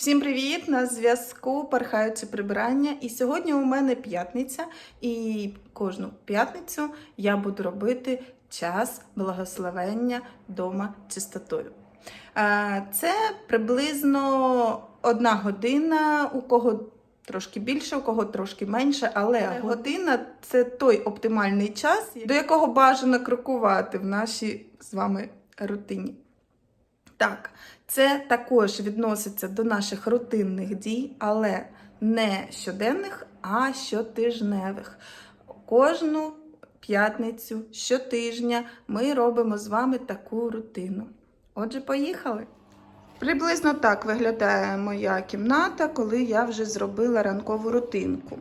Всім привіт! На зв'язку Пархаюче прибирання. І сьогодні у мене п'ятниця, і кожну п'ятницю я буду робити час благословення дома чистотою. Це приблизно одна година, у кого трошки більше, у кого трошки менше, але година це той оптимальний час, до якого бажано крокувати в нашій з вами рутині. Так, це також відноситься до наших рутинних дій, але не щоденних, а щотижневих. Кожну п'ятницю, щотижня ми робимо з вами таку рутину. Отже, поїхали. Приблизно так виглядає моя кімната, коли я вже зробила ранкову рутинку.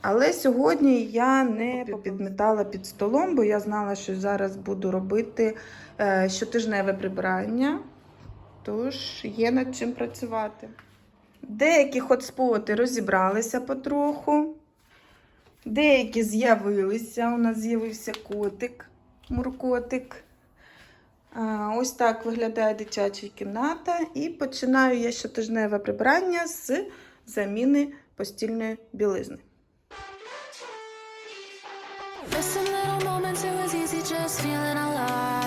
Але сьогодні я не підмітала під столом, бо я знала, що зараз буду робити е, щотижневе прибирання, тож є над чим працювати. Деякі хотспоти розібралися потроху, деякі з'явилися. У нас з'явився котик, муркотик. Ось так виглядає дитяча кімната. І починаю я щотижневе прибирання з заміни постільної білизни. Missing little moments, it was easy just feeling alive.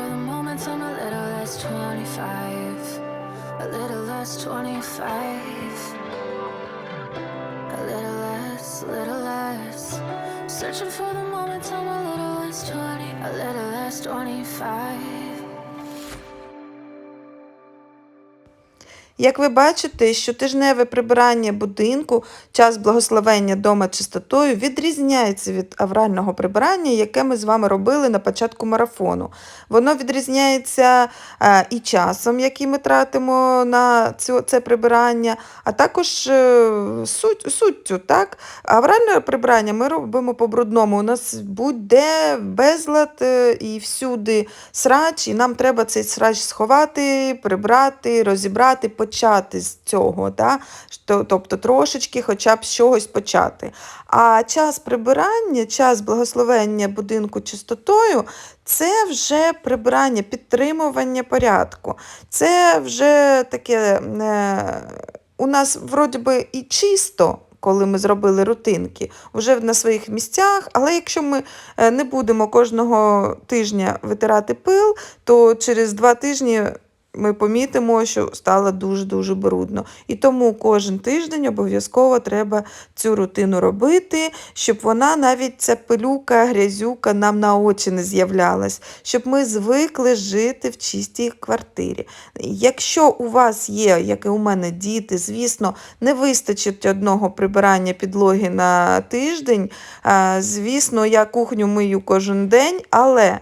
For the moments I'm a little less 25. A little less 25. A little less, little less. Searching for the moments I'm a little less 20. A little less 25. Як ви бачите, щотижневе прибирання будинку, час благословення дома чистотою відрізняється від аврального прибирання, яке ми з вами робили на початку марафону. Воно відрізняється е, і часом, який ми тратимо на це прибирання, а також е, суть, суттю. Так? Авральне прибирання ми робимо по-брудному. У нас будь-де безлад е, і всюди срач, і нам треба цей срач сховати, прибрати, розібрати, почати з цього. Да? Тобто трошечки хоча б з чогось почати. А час прибирання, час благословення будинку чистотою це вже прибирання, підтримування порядку. Це вже таке е, у нас вроді би і чисто. Коли ми зробили рутинки, вже на своїх місцях. Але якщо ми е, не будемо кожного тижня витирати пил, то через два тижні ми помітимо, що стало дуже-дуже брудно. І тому кожен тиждень обов'язково треба цю рутину робити, щоб вона навіть ця пилюка, грязюка нам на очі не з'являлась, щоб ми звикли жити в чистій квартирі. Якщо у вас є, як і у мене, діти, звісно, не вистачить одного прибирання підлоги на тиждень. Звісно, я кухню мию кожен день, але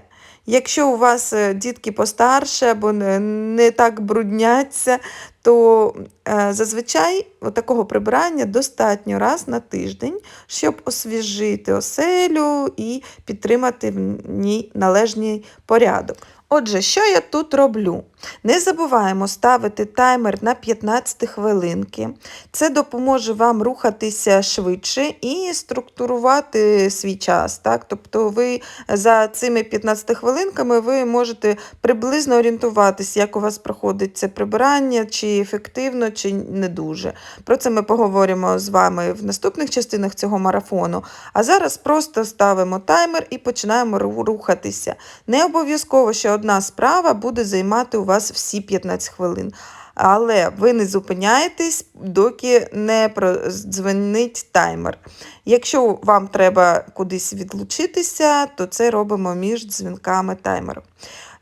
якщо у вас е, дітки постарше або не, так брудняться, то е, зазвичай такого прибирання достатньо раз на тиждень, щоб освіжити оселю і підтримати в ній належний порядок. Отже, що я тут роблю? Не забуваємо ставити таймер на 15 хвилинки. Це допоможе вам рухатися швидше і структурувати свій час. Так? Тобто ви за цими 15 хвилинками ви можете приблизно орієнтуватися, як у вас проходить це прибирання, чи ефективно, чи не дуже. Про це ми поговоримо з вами в наступних частинах цього марафону. А зараз просто ставимо таймер і починаємо рухатися. Не обов'язково, що одна справа буде займати у вас всі 15 хвилин. Але ви не зупиняєтесь, доки не продзвонить таймер. Якщо вам треба кудись відлучитися, то це робимо між дзвінками таймеру.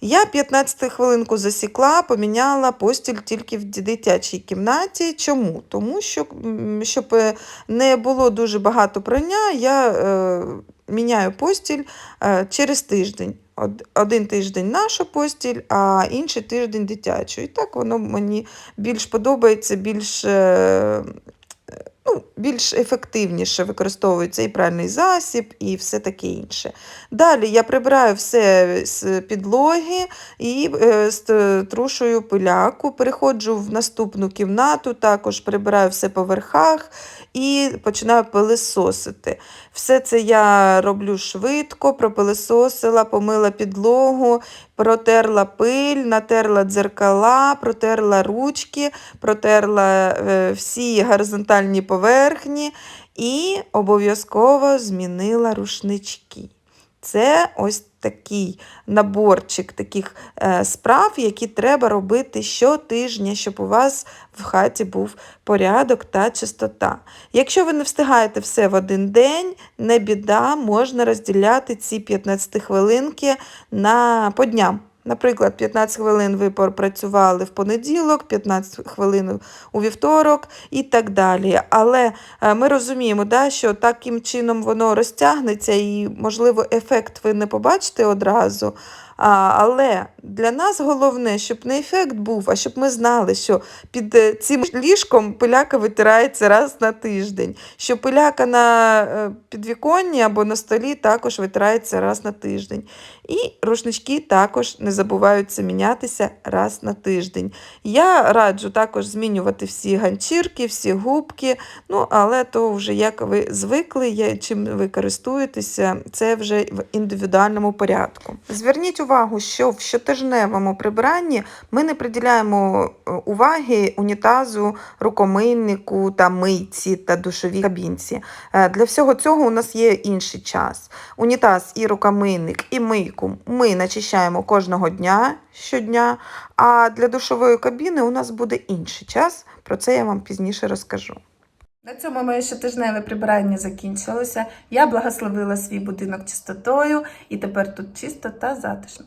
Я 15 хвилинку засікла, поміняла постіль тільки в дитячій кімнаті. Чому? Тому що, щоб е, не було дуже багато прання, я е, міняю постіль е, через тиждень. Од- Один тиждень наша постіль, а інший тиждень дитячу. І так воно мені більш подобається, більш, е, ну, більш ефективніше використовується і пральний засіб, і все таке інше. Далі я прибираю все з підлоги і е, струшую пиляку, переходжу в наступну кімнату, також прибираю все по верхах і починаю пилисосити. Все це я роблю швидко, пропилисосила, помила підлогу, протерла пиль, натерла дзеркала, протерла ручки, протерла е, всі горизонтальні поверхні і обов'язково змінила рушнички. Це ось такий наборчик таких е, справ, які треба робити щотижня, щоб у вас в хаті був порядок та чистота. Якщо ви не встигаєте все в один день, не біда, можна розділяти ці 15 хвилинки на по дням. Наприклад, 15 хвилин ви попрацювали в понеділок, 15 хвилин у вівторок і так далі. Але е, ми розуміємо, да, що таким чином воно розтягнеться і, можливо, ефект ви не побачите одразу. А, але для нас головне, щоб не ефект був, а щоб ми знали, що під е, цим ліжком пиляка витирається раз на тиждень, що пиляка на е, підвіконні або на столі також витирається раз на тиждень. І рушнички також не забуваються мінятися раз на тиждень. Я раджу також змінювати всі ганчірки, всі губки, ну але то вже як ви звикли, чим ви користуєтеся, це вже в індивідуальному порядку. Зверніть увагу, що в щотижневому прибиранні ми не приділяємо е, уваги унітазу, рукомийнику та мийці та душовій кабінці. Е, Для всього цього у нас є інший час. Унітаз і рукомийник, і мийку ми начищаємо кожного дня щодня, а для душової кабіни у нас буде інший час. Про це я вам пізніше розкажу. На цьому моє щотижневе прибирання закінчилося. Я благословила свій будинок чистотою, і тепер тут чисто та затишно.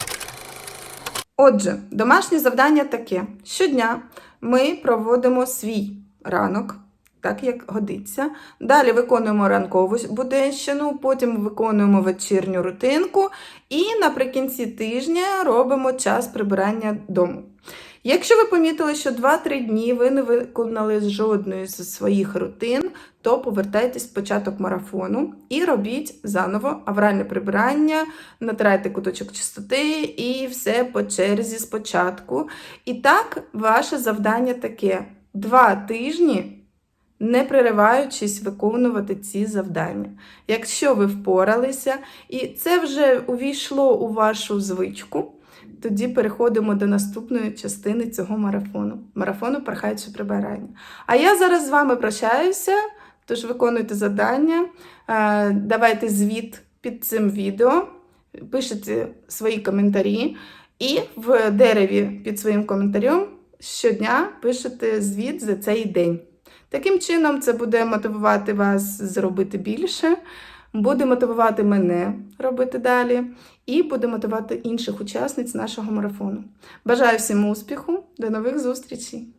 Отже, домашнє завдання таке: щодня ми проводимо свій ранок, так як годиться. Далі виконуємо ранкову буденщину, потім виконуємо вечірню рутинку і наприкінці тижня робимо час прибирання дому. Якщо ви помітили, що 2-3 дні ви не виконали жодної з своїх рутин, то повертайтесь в початок марафону і робіть заново авральне прибирання, натирайте куточок чистоти і все по черзі спочатку. І так, ваше завдання таке: два тижні. Не пририваючись виконувати ці завдання. Якщо ви впоралися і це вже увійшло у вашу звичку, тоді переходимо до наступної частини цього марафону марафону пархаюче прибирання. А я зараз з вами прощаюся, тож виконуйте завдання, е, давайте звіт під цим відео, пишіть свої коментарі, і в дереві під своїм коментарем щодня пишете звіт за цей день. Таким чином, це буде мотивувати вас зробити більше, буде мотивувати мене робити далі, і буде мотивувати інших учасниць нашого марафону. Бажаю всім успіху, до нових зустрічей!